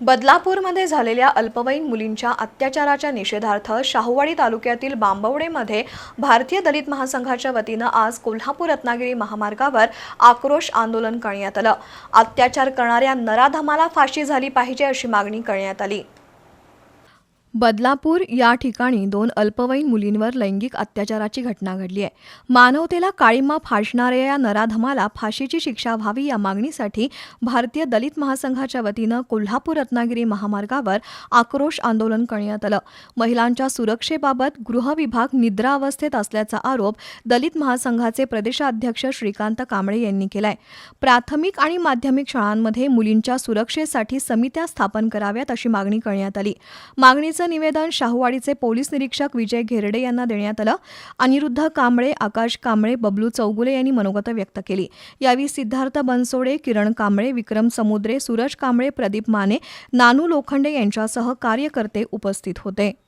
बदलापूरमध्ये झालेल्या अल्पवयीन मुलींच्या अत्याचाराच्या निषेधार्थ शाहूवाडी तालुक्यातील बांबवडेमध्ये भारतीय दलित महासंघाच्या वतीनं आज कोल्हापूर रत्नागिरी महामार्गावर आक्रोश आंदोलन करण्यात आलं. अत्याचार करणाऱ्या नराधमाला फाशी झाली पाहिजे अशी मागणी करण्यात आली. बदलापूर या ठिकाणी दोन अल्पवयीन मुलींवर लैंगिक अत्याचाराची घटना घडली आहे. मानवतेला काळीमा फासणाऱ्या या नराधमाला फाशीची शिक्षा व्हावी या मागणीसाठी भारतीय दलित महासंघाच्या वतीनं कोल्हापूर रत्नागिरी महामार्गावर आक्रोश आंदोलन करण्यात आलं. महिलांच्या सुरक्षेबाबत गृहविभाग निद्रा अवस्थेत असल्याचा आरोप दलित महासंघाचे प्रदेशाध्यक्ष श्रीकांत कांबळे यांनी केलाय. प्राथमिक आणि माध्यमिक शाळांमध्ये मुलींच्या सुरक्षेसाठी समित्या स्थापन कराव्यात अशी मागणी करण्यात आली. मागणीचं निवेदन शाहूवाडीचे पोलीस निरीक्षक विजय घेरडे यांना देण्यात आलं. अनिरुद्ध कांबळे आकाश कांबळे बबलू चौगुले यांनी मनोगत व्यक्त केली. यावेळी सिद्धार्थ बनसोडे किरण कांबळे विक्रम समुद्रे सूरज कांबळे प्रदीप माने नानू लोखंडे यांच्यासह कार्यकर्ते उपस्थित होते.